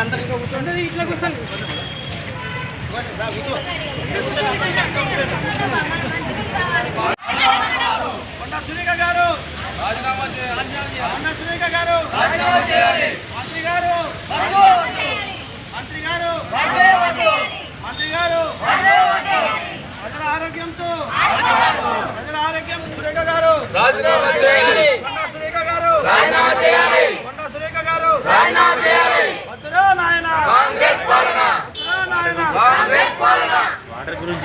అందరు ఇంకా కూర్చోండి. ఇట్లా కూర్చోండి గారు. రాజీనామా చేయాలి గారు. రాజీనామా చేయాలి మంత్రి గారు. మంత్రి గారు. మంత్రి గారు. ప్రజల ఆరోగ్యంతో. ప్రజల ఆరోగ్యం సురేఖ గారు. రాజీనామా చేయాలి కొండ సురేఖ గారు రాజీనామా చేయాలి కొండ సురేఖ గారు రాజీనామా చేయాలి వద్దురా నాయన కాంగ్రెస్ పాలన వద్దురా నాయన కాంగ్రెస్ పాలన వాటర్ గురించి చెప్పు అది రాయకేమవుతుంది వాటర్ గురించి వాటర్ మంచినీళ్ళు చూడండి మంచినీళ్ళు ఎంత బాగా గురించి ఫ్లాగ్ చేయండి దగ్గర తాగుతా ఉన్నాయి నీళ్ళు. బంకు నీళ్ళు అండి ఇవి. ఏమొస్తున్నాయండి అన్ని కొనుక్కలే ప్రజలకు మంచినీళ్ళు ప్రజలకు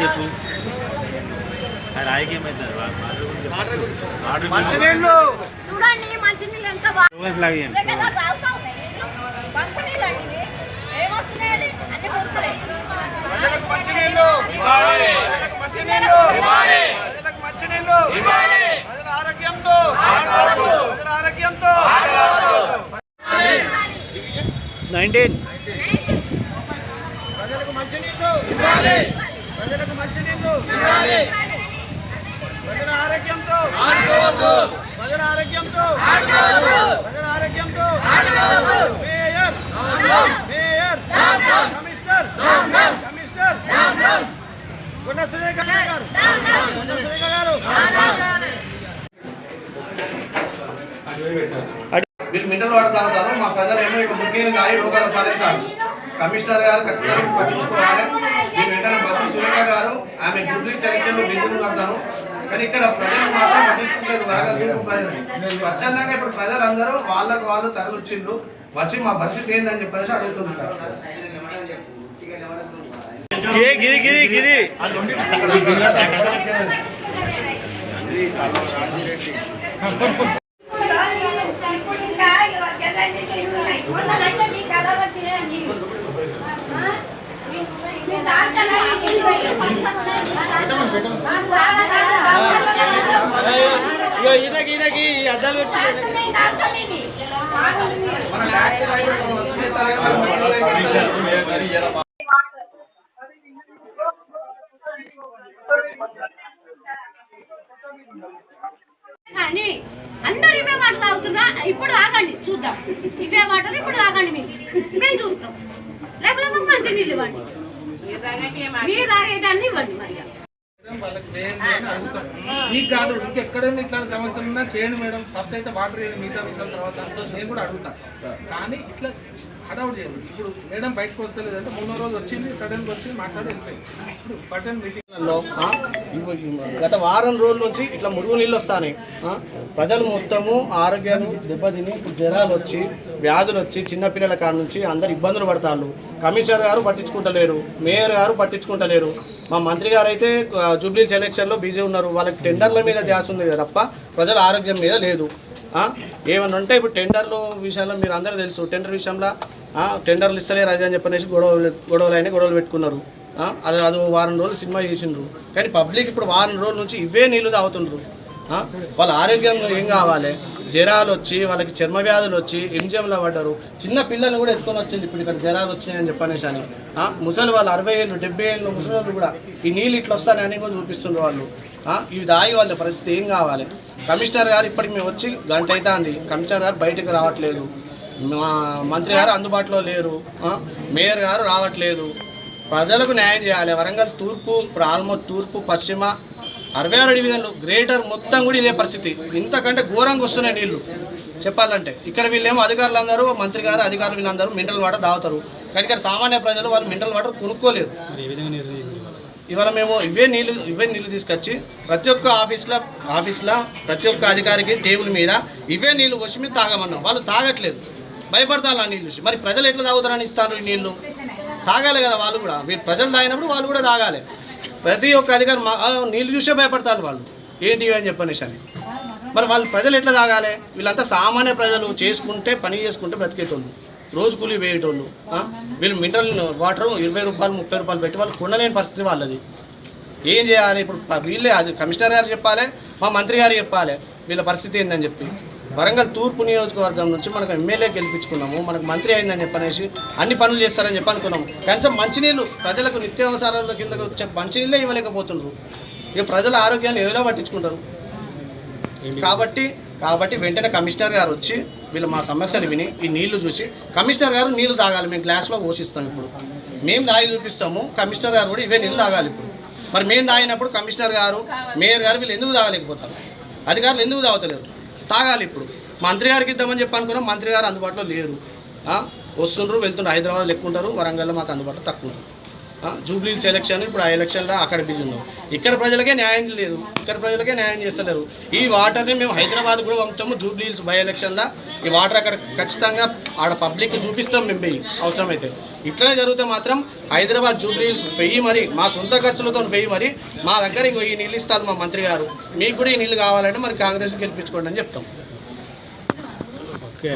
మంచినీళ్ళు. ప్రజల ఆరోగ్యంతో. ఆరోగ్యంతో. నైన్టీన్. ప్రజలకు మంచినీళ్ళు. ప్రజలకు మంచినీళ్ళు ప్రజల ఆరోగ్యంతో ప్రజల ఆరోగ్యంతో ప్రజల ఆరోగ్యంతో mayor mayor commissioner commissioner Gunda Surekha garu. Gunda Surekha గారు. మీరు మినరల్ వాటర్ తాగుతారు మా ప్రజలు ఏమో ఇక్కడ ముఖ్యంగా గాలి రోగాల పాలవుతారు కమిషనర్ గారు ఖచ్చితంగా పట్టించుకోవాలి. మీరు వెంటనే మంత్రి సురేఖ గారు ఆమె జూబ్లీ సెలక్షన్లో బిజీగా ఉంటాను కానీ ఇక్కడ ప్రజలు మాత్రం పట్టించుకుంటారు వరగల్ తూర్పు ప్రజలు స్వచ్ఛందంగా ఇప్పుడు ప్రజలందరూ వాళ్ళకు వాళ్ళు తరలిచ్చిండ్రు. వచ్చి మా పరిస్థితి ఏందని చెప్పేసి అడుగుతున్నారు ఇంకా ఎర్ర నీళ్ళు ఉన్నాయి మొన్ననైతే మీ కలర్ వచ్చినాయి నీళ్ళు ఆ? మీ- మీ దాంట్లో నీళ్ళు పోయి పక్కన ఉన్నాయి. నాకు బాగా దాంట్లో ఈయనకి ఈయనకి అద్దాలు ఉన్నాయి, దాంట్లో నీళ్ళు. బాగుంది నీళ్ళు. మన ట్యాక్సీ రైడర్ వసూలు చేస్తారే వాళ్ళు కానీ అందరు ఇవే మాట తాగుతున్నా ఇప్పుడు తాగండి చూద్దాం. ఇవే మాటలు ఇప్పుడు తాగండి మేము మేము చూస్తాం. లేకపోతే మంచి నీళ్ళు ఇవ్వండి. మీరు తాగేటాన్ని ఇవ్వండి మరి. వాళ్ళకి చేయండి అని అడుగుతాం. మీకు కాదు ఇంకెక్కడైనా ఇట్లాంటి సమస్యలు ఉన్నా చేయండి మేడం. ఫస్ట్ అయితే వాటర్ వేయండి మిగతా విషయాల తర్వాత నేను కూడా అడుగుతా. కానీ ఇట్లా హడావుడు చేయండి. ఇప్పుడు మేడం బయటకు వస్తలేదంటే మూడో రోజు వచ్చింది సడన్గా వచ్చి మాట్లాడి వెళ్ళిపోయింది ఇప్పుడు బటన్ గత వారం రోజుల నుంచి ఇట్లా మురుగు నీళ్ళు వస్తాయి ప్రజలు మొత్తము ఆరోగ్యాలు దెబ్బతిని ఇప్పుడు జ్వరాలు వచ్చి వ్యాధులు వచ్చి చిన్నపిల్లల కాడ నుంచి అందరు ఇబ్బందులు పడతారు కమిషనర్ గారు పట్టించుకుంటలేరు మేయర్ గారు పట్టించుకుంటలేరు. మా మంత్రి గారు అయితే జూబ్లీ సెలక్షన్లో బిజీ ఉన్నారు. వాళ్ళకి టెండర్ల మీద ధ్యాస ఉంది తప్ప ప్రజల ఆరోగ్యం మీద లేదు. ఏమన్నా ఉంటే ఇప్పుడు టెండర్లు విషయంలో మీరు అందరూ తెలుసు. టెండర్ విషయంలో టెండర్లు ఇస్తలేరు అది అని చెప్పనేసి గొడవలు గొడవలు అయినా గొడవలు పెట్టుకున్నారు. అది అది వారం రోజులు సినిమా చేసిండ్రు. కానీ పబ్లిక్ ఇప్పుడు వారం రోజుల నుంచి ఇవే నీళ్ళు తాగుతుండ్రు. వాళ్ళ ఆరోగ్యం ఏం కావాలి? జ్వరాలు వచ్చి వాళ్ళకి చర్మ వ్యాధులు వచ్చి ఎంజిఎంలో పడ్డారు. చిన్న పిల్లల్ని కూడా ఎత్తుకొని వచ్చింది. ఇప్పుడు ఇక్కడ జ్వరాలు వచ్చాయని చెప్పనేసి అని. ముసలి వాళ్ళు అరవై ఏళ్ళు డెబ్బై ఏళ్ళు ముసలి వాళ్ళు కూడా ఈ నీళ్ళు ఇట్లా వస్తాయని కూడా చూపిస్తుండ్రు వాళ్ళు. ఇవి దాగి వాళ్ళ పరిస్థితి ఏం కావాలి? కమిషనర్ గారు ఇప్పటికి మేము వచ్చి గంట అవుతుంది కమిషనర్ గారు బయటకు రావట్లేదు. మా మంత్రి గారు అందుబాటులో లేరు. మేయర్ గారు రావట్లేదు. ప్రజలకు న్యాయం చేయాలి. వరంగల్ తూర్పు ఇప్పుడు ఆల్మోస్ట్ తూర్పు పశ్చిమ అరవై ఆరు డివిజన్లు గ్రేటర్ మొత్తం కూడా ఇదే పరిస్థితి. ఇంతకంటే ఘోరంగా వస్తున్నాయి నీళ్ళు. చెప్పాలంటే ఇక్కడ వీళ్ళేమో అధికారులు అందరూ మంత్రి గారు అధికారులు వీళ్ళందరూ మినరల్ వాటర్ తాగుతారు. కానీ ఇక్కడ సామాన్య ప్రజలు వాళ్ళు మినరల్ వాటర్ కొనుక్కోలేరు. ఇవాళ మేము ఇవే నీళ్ళు ఇవే నీళ్ళు తీసుకొచ్చి ప్రతి ఒక్క ఆఫీస్లో ఆఫీస్లో ప్రతి ఒక్క అధికారికి టేబుల్ మీద ఇవే నీళ్ళు వచ్చి మీరు తాగమన్నాం. వాళ్ళు తాగట్లేదు. భయపడతారు ఆ నీళ్ళు మరి ప్రజలు ఎట్లా తాగుతారని ఇస్తారు ఈ నీళ్ళు తాగాలి కదా వాళ్ళు కూడా. వీళ్ళు ప్రజలు తాగినప్పుడు వాళ్ళు కూడా తాగాలి. ప్రతి ఒక్క అధికారి మా నీళ్ళు చూసే భయపడతారు వాళ్ళు. ఏంటి అని చెప్పనేసి అని. మరి వాళ్ళు ప్రజలు ఎట్లా తాగాలి? వీళ్ళంతా సామాన్య ప్రజలు చేసుకుంటే పని చేసుకుంటే బ్రతికేటోళ్ళు. రోజు కూలీ వేయటోళ్ళు వీళ్ళు మినరల్ వాటర్ ఇరవై రూపాయలు ముప్పై రూపాయలు పెట్టి వాళ్ళు కొనలేని పరిస్థితి వాళ్ళది. ఏం చేయాలి? ఇప్పుడు వీళ్ళే అది కమిషనర్ గారు చెప్పాలి మా మంత్రి గారు చెప్పాలి వీళ్ళ పరిస్థితి ఏందని చెప్పి. వరంగల్ తూర్పు నియోజకవర్గం నుంచి మనకు ఎమ్మెల్యే గెలిపించుకున్నాము మనకు మంత్రి అయిందని చెప్పనేసి అన్ని పనులు చేస్తారని చెప్పి అనుకున్నాము. కనీసం మంచినీళ్ళు ప్రజలకు నిత్యావసరాల కింద వచ్చే మంచినీళ్ళే ఇవ్వలేకపోతుండ్రు ఇక ప్రజల ఆరోగ్యాన్ని ఎవరో పట్టించుకుంటారు. కాబట్టి కాబట్టి వెంటనే కమిషనర్ గారు వచ్చి వీళ్ళు మా సమస్యలు విని ఈ నీళ్ళు చూసి కమిషనర్ గారు నీళ్ళు తాగాలి మేము గ్లాస్లో పోషిస్తాం ఇప్పుడు. మేము తాగి చూపిస్తాము కమిషనర్ గారు కూడా ఇవే నీళ్ళు తాగాలి ఇప్పుడు. మరి మేము తాగినప్పుడు కమిషనర్ గారు మేయర్ గారు వీళ్ళు ఎందుకు తాగలేకపోతారు? అధికారులు ఎందుకు తాగుతలేరు? తాగాలి ఇప్పుడు. మంత్రి గారికి ఇద్దామని చెప్పి అనుకున్నాం మంత్రి గారు అందుబాటులో లేరు. వస్తుండ్రు వెళ్తుండ్రు. హైదరాబాద్ లెక్కుంటారు వరంగల్లో మాకు అందుబాటులో తక్కువ జూబ్లీస్ ఎలక్షన్ ఇప్పుడు ఆ ఎలక్షన్లో అక్కడ బిజీ ఉన్నాం. ఇక్కడ ప్రజలకే న్యాయం లేదు. ఇక్కడ ప్రజలకే న్యాయం చేస్తలేరు. ఈ వాటర్ని మేము హైదరాబాద్ కూడా పంపుతాము జూబ్లీస్ బై ఎలక్షన్లో ఈ వాటర్ అక్కడ ఖచ్చితంగా ఆడ పబ్లిక్ చూపిస్తాం మేము పోయి. అవసరమైతే. ఇట్లనే జరిగితే మాత్రం హైదరాబాద్ జూబ్లీస్ పెయ్యి మరి మా సొంత ఖర్చులతో పెయ్యి మరి మా దగ్గర ఇంకో ఈ నీళ్ళు ఇస్తారు మా మంత్రి గారు. మీకు కూడా ఈ నీళ్ళు కావాలంటే మరి కాంగ్రెస్కి గెలిపించుకోండి అని చెప్తాం. ఓకే